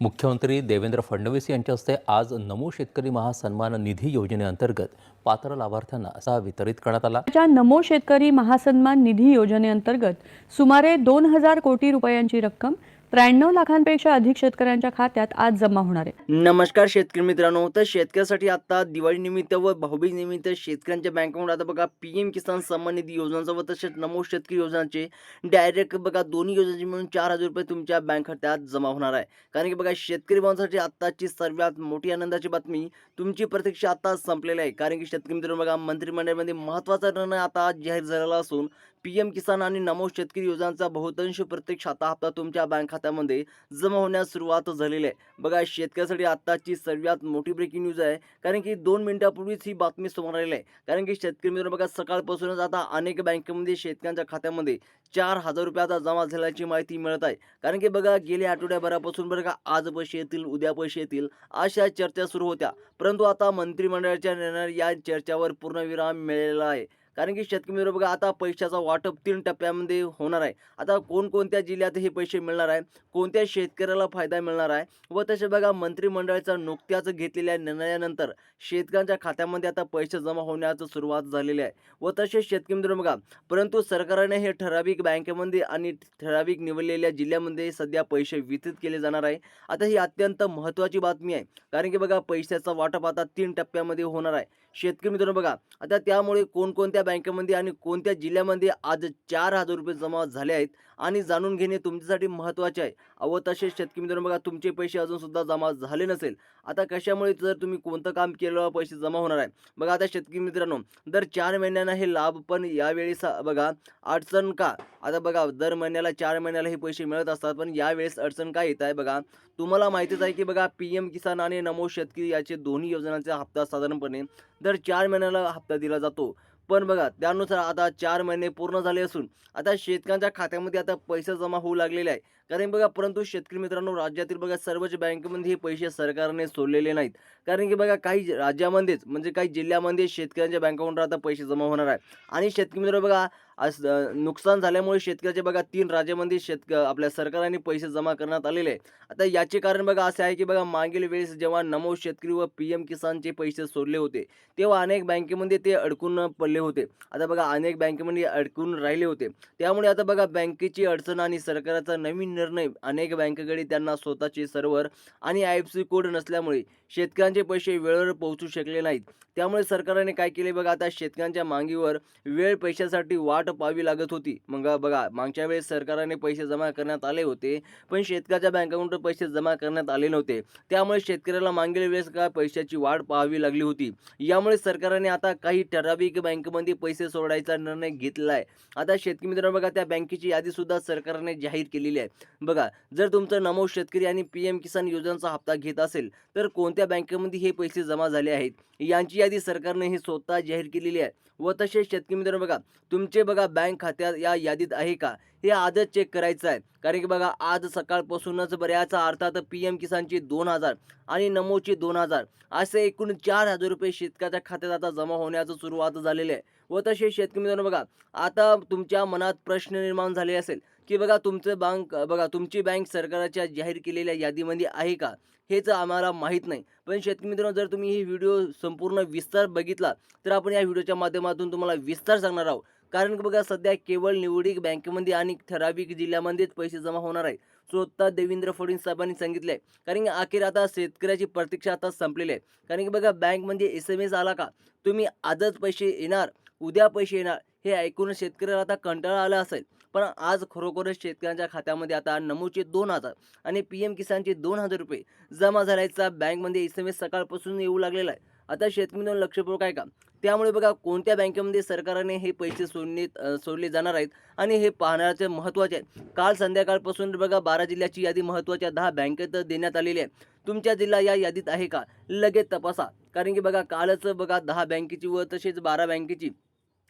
मुख्यमंत्री देवेंद्र फडणवीस यांच्या हस्ते आज नमो शेतकरी महासन्मान निधी योजनेअंतर्गत पात्र लाभार्थ्यांना असा वितरित करण्यात आला. नमो शेतकरी महासन्मान निधी योजनेअंतर्गत सुमारे दोन हजार कोटी रुपयांची रक्कम त्र्याण्णव लाखांपेक्षा अधिक शेतकऱ्यांच्या खात्यात आज जमा होणार आहे. नमस्कार शेतकरी मित्रांनो तर शेतकऱ्यासाठी आता दिवाळी निमित्त व भाऊबीज निमित्त शेतकऱ्यांच्या बँकेमध्ये आता बघा पीएम किसान सन्मान निधी योजनांचा व तसेच नमो शेतकरी योजनाचे डायरेक्ट बघा दोन्ही योजनांचे मिळून चार हजार रुपये तुमच्या बँक खात्यात जमा होणार आहे. कारण की बघा शेतकरी बांधवांसाठी आत्ताची सर्वात मोठी आनंदाची बातमी तुमची प्रतीक्षा आता संपलेली आहे. कारण की शेतकरी मित्रांनो बघा मंत्रिमंडळामध्ये महत्त्वाचा निर्णय आता जाहीर झालेला असून पी एम किसान आणि नमो शेतकरी योजनांचा बहुतांश प्रत्येक खाता हप्ता तुमच्या बँक खात्यामध्ये जमा होण्यास सुरुवात झालेली आहे. बघा शेतकऱ्यासाठी आत्ताची सर्वात मोठी ब्रेकिंग न्यूज आहे. कारण की दोन मिनिटापूर्वीच ही बातमी समोर आलेली आहे. कारण की शेतकरी मित्र बघा सकाळपासूनच आता अनेक बँकेमध्ये शेतकऱ्यांच्या खात्यामध्ये चार हजार रुपये आता जमा झाल्याची माहिती मिळत आहे. कारण की बघा गेल्या आठवड्याभरापासून बरं का आज पैसे येतील उद्या पैसे येतील अशा चर्चा सुरू होत्या. परंतु आता मंत्रिमंडळाच्या निर्णय या चर्चावर पूर्णविराम मिळालेला आहे. कारण की शेतकरी मित्र बघा आता पैशाचा वाटप तीन टप्प्यामध्ये होणार आहे. आता कोणकोणत्या जिल्ह्यात हे पैसे मिळणार आहे? कोणत्या शेतकऱ्याला फायदा मिळणार आहे? व तसे बघा मंत्रिमंडळाचा नुकत्याच घेतलेल्या निर्णयानंतर शेतकऱ्यांच्या खात्यामध्ये आता पैसे जमा होण्याचं सुरुवात झालेली आहे. व तसे शेतकरी मित्र बघा परंतु सरकारने हे ठराविक बँकेमध्ये आणि ठराविक निवडलेल्या जिल्ह्यामध्ये सध्या पैसे वितरित केले जाणार आहे. आता ही अत्यंत महत्त्वाची बातमी आहे. कारण की बघा पैशाचा वाटप आता तीन टप्प्यामध्ये होणार आहे. शेतकरी मित्रांनो बघा आता त्यामुळे कोणकोणत्या बँकेमध्ये आणि कोणत्या जिल्ह्यामध्ये आज चार हजार रुपये जमा झाले आहेत? आणि जाणून घेणे तुमच्यासाठी महत्त्वाचे आहे. अव तसेच शेतकरी मित्रांनो बघा तुमचे पैसे अजूनसुद्धा जमा झाले नसेल. आता कशामुळे जर तुम्ही कोणतं काम केलं पैसे जमा होणार आहे? बघा आता शेतकरी मित्रांनो दर चार महिन्यांना हे लाभ पण यावेळेस बघा अडचण का? आता बघा दर महिन्याला चार महिन्याला हे पैसे मिळत असतात पण यावेळेस अडचण काय येत आहे? बघा तुम्हाला माहितीच आहे की बघा पी एम किसान आणि नमो शेतकरी याचे दोन्ही योजनांचा हप्ता साधारणपणे दर चार महिन्याला हप्ता दिला जातो. पण बघा त्यानुसार आता चार महिने पूर्ण झाले असून आता शेतकऱ्यांच्या खात्यामध्ये आता पैसे जमा होऊ लागलेले आहे कारण बघा परंतु शेतकरी मित्रांनो राज्यातील बघा सर्वच बँकेमध्ये हे पैसे सरकारने सोडलेले नाहीत. कारण की बघा काही राज्यामध्येच म्हणजे काही जिल्ह्यामध्ये शेतकऱ्यांच्या बँक अकाउंटवर आता पैसे जमा होणार आहे आणि शेतकरी मित्र बघा आज नुकसान झाल्यामुळे शेतकऱ्याचे बघा तीन राज्यामध्ये शेतक आपल्या सरकारने पैसे जमा करण्यात आलेले आहे आता याचे कारण बघा असे आहे की बघा मागील वेळेस जेव्हा नमो शेतकरी व पी एम किसानचे पैसे सोडले होते तेव्हा अनेक बँकेमध्ये ते अडकून पडले होते. आता बघा अनेक बँकेमध्ये अडकून राहिले होते. त्यामुळे आता बघा बँकेची अडचण आणि सरकारचा नवीन निर्णय अनेक बँकेकडे त्यांना स्वतःचे सर्व्हर आणि आय एफ सी कोड नसल्यामुळे शेतकऱ्यांचे पैसे वेळेवर पोहोचू शकले नाहीत. त्यामुळे सरकारने काय केले बघा आता शेतकऱ्यांच्या मागीवर वेळ पैशासाठी वाट पाहावी लागत होती. मग बघा मागच्या वेळेस सरकारने पैसे जमा करण्यात आले होते पण शेतकऱ्याच्या बँक अकाउंटवर पैसे जमा करण्यात आले नव्हते. त्यामुळे शेतकऱ्याला मागील वेळेस काय पैशाची वाढ पाहावी लागली होती? यामुळे सरकारने आता काही ठराविक बँकेमध्ये पैसे सोडायचा निर्णय घेतला आहे आता शेतकरी मित्रांनो बघा त्या बँकेची यादी सुद्धा सरकारने जाहीर केलेली आहे. बघा जर तुमचं नमो शेतकरी आणि पी एम किसान योजनेचा हप्ता घेत असेल तर कोणत्या बँकेमध्ये हे पैसे जमा झाले आहेत? यांची यादी सरकारने ही स्वतः जाहीर केलेली आहे. व तसेच शेतकरी मित्रांनो बघा तुमचे बघा बँक खात्यात या यादीत आहे का? हे आजच चेक करायचं आहे. कारण की बघा आज सकाळपासूनच बऱ्याच अर्थात पी एम किसानचे दोन हजार आणि नमोचे दोन हजार असे एकूण चार हजार रुपये शेतकऱ्याच्या खात्यात आता जमा होण्याचं सुरुवात झालेली आहे. व तसे शेतकरी मित्रांनो बघा आता तुमच्या मनात प्रश्न निर्माण झाले असेल की बघा तुमचं बँक बघा तुमची बँक सरकारच्या जाहीर केलेल्या यादीमध्ये आहे का? हेच आम्हाला माहीत नाही. पण शेतकरी मित्रांनो जर तुम्ही ही व्हिडिओ संपूर्ण विस्तार बघितला तर आपण या व्हिडिओच्या माध्यमातून तुम्हाला विस्तार सांगणार आहोत. कारण की बघा सध्या केवळ निवडीक बँकेमध्ये आणि ठराविक जिल्ह्यामध्येच पैसे जमा होणार आहे स्वतः देवेंद्र फडणवीस साहेबांनी सांगितले आहे कारण की अखेर आता शेतकऱ्याची प्रतीक्षा आता संपलेली आहे. कारण की बघा बँक म्हणजे एस एम एस आला का तुम्ही आजच पैसे येणार उद्या पैसे येणार हे ऐकून शेतकऱ्याला आता कंटाळा आला असेल. पण आज खरोखरच शेतकऱ्यांच्या खात्यामध्ये आता नमोचे दोन हजार आणि पी एम किसानचे दोन हजार रुपये जमा झाल्याचा बँकमध्ये एस एम एस सकाळपासून येऊ लागलेला आहे. आता शेतकरी लक्षपूर्वक आहे का त्यामुळे बघा कोणत्या बँकेमध्ये सरकारने हे पैसे सोडणे सोडले जाणार आहेत आणि हे पाहण्याचे महत्त्वाचे आहे काल संध्याकाळपासून बघा बारा जिल्ह्याची यादी महत्त्वाच्या दहा बँकेत देण्यात आलेली आहे. तुमच्या जिल्हा या यादीत आहे का? लगेच तपासा. कारण की बघा कालच बघा दहा बँकेची व तसेच बारा बँकेची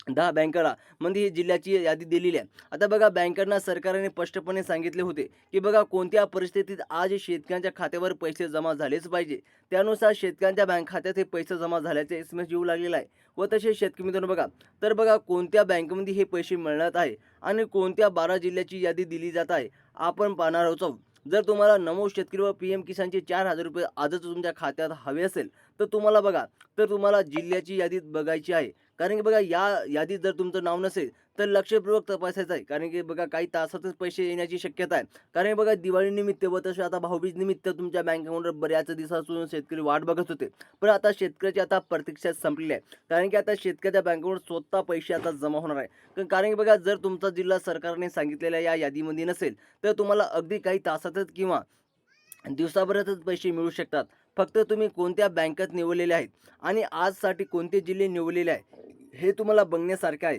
दहा बँकाला म्हणजे ही जिल्ह्याची यादी दिलेली आहे. आता बघा बँकांना सरकारने स्पष्टपणे सांगितले होते की बघा कोणत्या परिस्थितीत आज शेतकऱ्यांच्या खात्यावर पैसे जमा झालेच पाहिजे? त्यानुसार शेतकऱ्यांच्या बँक खात्यात हे पैसे जमा झाल्याचे एस एम एस येऊ लागलेला आहे. व तसेच शेतकरी मित्रांनो बघा तर बघा कोणत्या बँकेमध्ये हे पैसे मिळणार आहे आणि कोणत्या बारा जिल्ह्याची यादी दिली जात आहे आपण पाहणार आहोत. जर तुम्हाला नमो शेतकरी व पी एम किसानचे चार हजार रुपये आजच तुमच्या खात्यात हवे असेल तर तुम्हाला बघा तर तुम्हाला जिल्ह्याची यादीत बघायची आहे. कारण की बघा या यादीत जर तुमचं नाव नसेल तर लक्षपूर्वक तपासायचं आहे. कारण की बघा काही तासातच पैसे येण्याची शक्यता आहे. कारण की बघा दिवाळीनिमित्त व तसं आता भाऊबीज निमित्त तुमच्या बँक अकाउंटवर बऱ्याच दिवसापासून शेतकरी वाट बघत होते. पण आता शेतकऱ्याची आता प्रतीक्षा संपलेली आहे. कारण की आता शेतकऱ्याच्या बँकेवर स्वतः पैसे आता जमा होणार आहे. कारण की बघा जर तुमचा जिल्हा सरकारने सांगितलेल्या या यादीमध्ये नसेल तर तुम्हाला अगदी काही तासातच किंवा दिवसाभरातच पैसे मिळू शकतात. फक्त तुम्ही कोणत्या बँकेत निवडलेले आहेत आणि आजसाठी कोणते जिल्हे निवडलेले आहे हे तुम्हाला बघण्यासारखे आहे.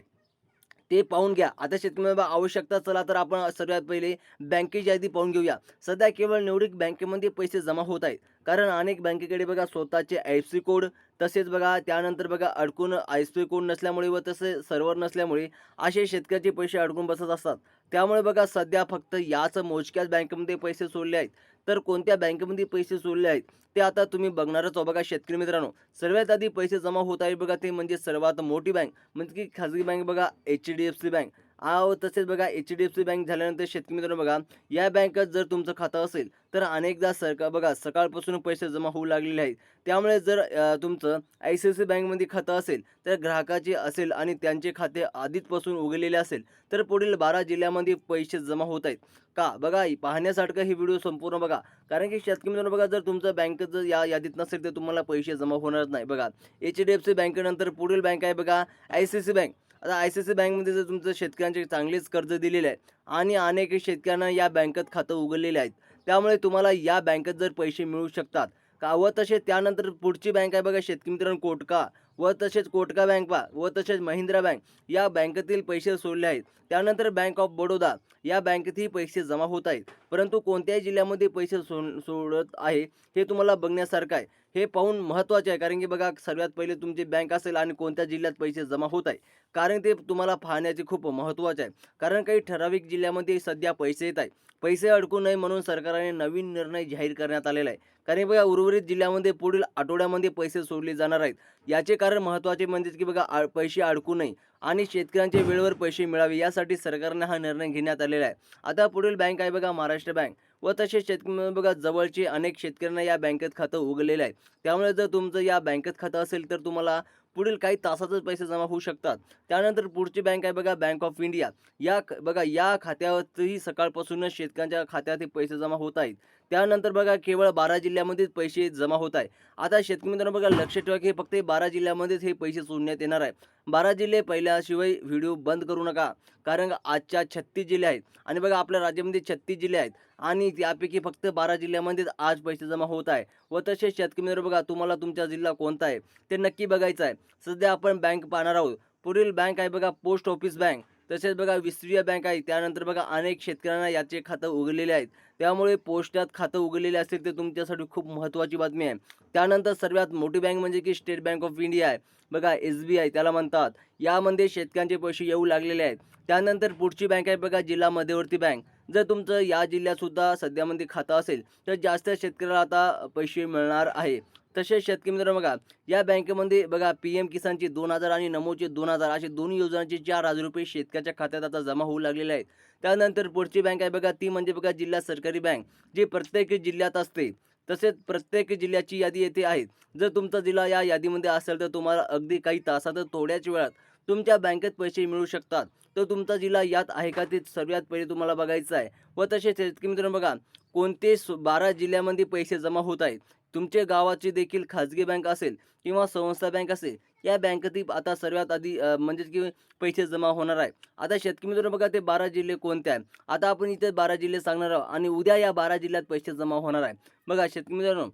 ते पाहून घ्या. आता शेतकरी आवश्यकता चला तर आपण सर्वात पहिले बँकेची यादी पाहून घेऊया. सध्या केवळ निवडक बँकेमध्ये पैसे जमा होत आहेत. कारण अनेक बँकेकडे बघा स्वतःचे आय सी कोड तसेच बघा त्यानंतर बघा अडकून आय सी कोड नसल्यामुळे व तसे सर्व्हर नसल्यामुळे असे शेतकऱ्याचे पैसे अडकून बसत असतात. त्यामुळे बघा सध्या फक्त याच मोजक्याच बँकेमध्ये पैसे सोडले आहेत. तर कोणत्या बँकेमध्ये पैसे सोडले आहेत ते आता तुम्ही बघणारच हो बघा शेतकरी मित्रांनो. सर्वात आधी पैसे जमा होत आहे बघा ते म्हणजे सर्वात मोठी बँक म्हणजे की खाजगी बँक बघा H D F C bank. व तसेच बघा H D F C bank झाल्यानंतर शेतकरी मित्रांनो बघा या बँकेत जर तुमचं खातं असेल तर अनेकदा सरकार बघा सकाळपासून पैसे जमा होऊ लागलेले आहेत. त्यामुळे जर तुमचं आय सी आय सी बँकमध्ये खातं असेल तर ग्राहकाचे असेल आणि त्यांचे खाते आधीचपासून उघडलेले असेल तर पुढील बारा जिल्ह्यामध्ये पैसे जमा होत आहेत. का? बघा पाहण्यासारखं हे व्हिडिओ संपूर्ण बघा. कारण की शेतकरी मित्रांनो बघा जर तुमचं बँकेत जर या यादीत नसेल तर तुम्हाला पैसे जमा होणार नाही. बघा एच डी एफ सी बँकेनंतर पुढील बँक आहे बघा आय सी सी बँक आता आय सी सी बँकमध्ये जर तुमचं शेतकऱ्यांचे चांगलेच कर्ज दिलेले आहे आणि अनेक शेतकऱ्यांना या बँकेत खातं उघडलेले आहेत त्यामुळे तुम्हाला या बँकेत जर पैसे मिळू शकतात. का व तसे त्यानंतर पुढची बँक आहे बघा शेतकरी मित्रांनो कोटका. व तसेच कोटका बँक पा व तसेच महिंद्रा बँक या बँकेतील पैसे सोडले आहेत. त्यानंतर बँक ऑफ बडोदा या बँकेतही पैसे जमा होत आहेत. परंतु कोणत्याही जिल्ह्यामध्ये पैसे सो सोडत आहे हे तुम्हाला बघण्यासारखं आहे. हे पाहून महत्त्वाचे आहे कारण की बघा सर्वात पहिले तुमची बँक असेल आणि कोणत्या जिल्ह्यात पैसे जमा होत आहे कारण ते तुम्हाला पाहण्याचे खूप महत्त्वाचे आहे. कारण काही ठराविक जिल्ह्यामध्ये सध्या पैसे येत आहे पैसे अडकू नये म्हणून सरकारने नवीन निर्णय जाहीर करण्यात आलेला आहे. कारण बघा उर्वरित जिल्ह्यामध्ये पुढील आठवड्यामध्ये पैसे सोडले जाणार आहेत. याचे कारण महत्त्वाचे म्हणजे की बघा आ- पैसे अडकू नये आणि शेतकऱ्यांचे वेळेवर पैसे मिळावे यासाठी सरकारने हा निर्णय घेण्यात आलेला आहे. आता पुढील बँक आहे बघा महाराष्ट्र बँक. व तसेच शेतकरी बघा जवळचे अनेक शेतकऱ्यांना या बँकेत खातं उघडलेलं आहे. त्यामुळे जर तुमचं या बँकेत खातं असेल तर तुम्हाला पुढील काही तासातच पैसे जमा होऊ शकतात. त्यानंतर पुढची बँक आहे बघा बँक ऑफ इंडिया. या बघा या खात्यावरही सकाळपासूनच शेतकऱ्यांच्या खात्यात हे पैसे जमा होत आहेत. त्यानंतर बघा केवळ बारा जिल्ह्यामध्येच पैसे जमा होत आहे आता शेतकरी मित्रांनो बघा लक्ष ठेवा की हे फक्त बारा जिल्ह्यामध्येच हे पैसे सोडण्यात येणार आहे बारा जिल्हे पहिल्याशिवाय व्हिडिओ बंद करू नका कारण आजच्या छत्तीस जिल्हे आहेत. आणि बघा आपल्या राज्यामध्ये छत्तीस जिल्हे आहेत. आणि त्यापैकी फक्त बारा जिल्ह्यामध्येच आज पैसे जमा होत आहे. व तसेच शेतकरी मित्र बघा तुम्हाला तुमचा जिल्हा कोणता आहे ते नक्की बघायचं आहे. सध्या आपण बँक पाहणार आहोत. पुढील बँक आहे बघा पोस्ट ऑफिस बँक तसेच बघा विस्त्रीय बँक आहे. त्यानंतर बघा अनेक शेतकऱ्यांना याचे खातं उघडलेले आहेत. त्यामुळे पोस्टात खातं उघडलेले असेल ते तुमच्यासाठी खूप महत्त्वाची बातमी आहे. त्यानंतर सर्वात मोठी बँक म्हणजे की स्टेट बँक ऑफ इंडिया आहे. बघा एस बी आय त्याला म्हणतात. यामध्ये शेतकऱ्यांचे पैसे येऊ लागलेले आहेत. त्यानंतर पुढची बँक आहे बघा जिल्हा मध्यवर्ती बँक. जर तुमचं या जिल्ह्यातसुद्धा सध्यामध्ये खातं असेल तर जास्त शेतकऱ्याला आता पैसे मिळणार आहे. तसेच शेतकरी मित्र बघा या बँकेमध्ये बघा पी एम किसानचे दोन हजार आणि नमोचे दोन हजार असे दोन्ही योजनांचे चार हजार रुपये शेतकऱ्याच्या खात्यात आता जमा होऊ लागलेले आहेत. त्यानंतर पुढची बँक आहे बघा ती म्हणजे बघा जिल्हा सरकारी बँक जी प्रत्येक जिल्ह्यात असते. तसेच प्रत्येक जिल्ह्याची यादी येथे आहे. जर तुमचा जिल्हा या यादीमध्ये असेल तर तुम्हाला अगदी काही तासात थोड्याच वेळात तुमच्या बँकेत पैसे मिळू शकतात. तर तुमचा जिल्हा यात आहे का ते सर्वात पहिले तुम्हाला बघायचं आहे. व तसेच शेतकरी मित्रांनो बघा कोणते सु बारा जिल्ह्यामध्ये पैसे जमा होत आहेत तुमच्या गावाची देखील खाजगी बँक असेल किंवा संस्था बँक असेल या बँकेतील आता सर्वात आधी म्हणजेच की पैसे जमा होणार आहे. आता शेतकरी मित्र बघा ते बारा जिल्हे कोणते आहे आता आपण इथे बारा जिल्हे सांगणार आहोत आणि उद्या या बारा जिल्ह्यात पैसे जमा होणार आहे. बघा शेतकरी मित्रांनो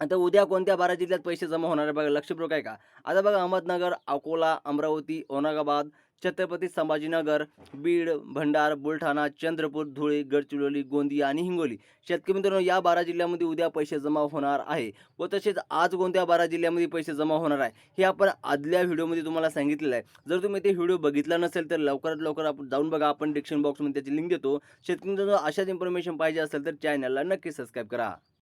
आता उद्या कोणत्या बारा जिल्ह्यात पैसे जमा होणार आहे? बघा लक्षपूर्वक आहे का आता बघा अहमदनगर अकोला अमरावती औरंगाबाद छत्रपती संभाजीनगर बीड भंडार बुलढाणा चंद्रपूर धुळे गडचिरोली गोंदिया आणि हिंगोली. शेतकरी मित्रांनो या बारा जिल्ह्यामध्ये उद्या पैसे जमा होणार आहे व तसेच आज कोणत्या बारा जिल्ह्यामध्ये पैसे जमा होणार आहे हे आपण आदल्या व्हिडिओमध्ये तुम्हाला सांगितलेलं आहे. जर तुम्ही ते व्हिडिओ बघितला नसेल तर लवकरात लवकर आपण जाऊन बघा. आपण डिक्शन बॉक्समध्ये त्याची लिंक देतो. शेतकरी मित्रांनो अशाच इन्फॉर्मेशन पाहिजे असेल तर चॅनलला नक्की सबस्क्राईब करा.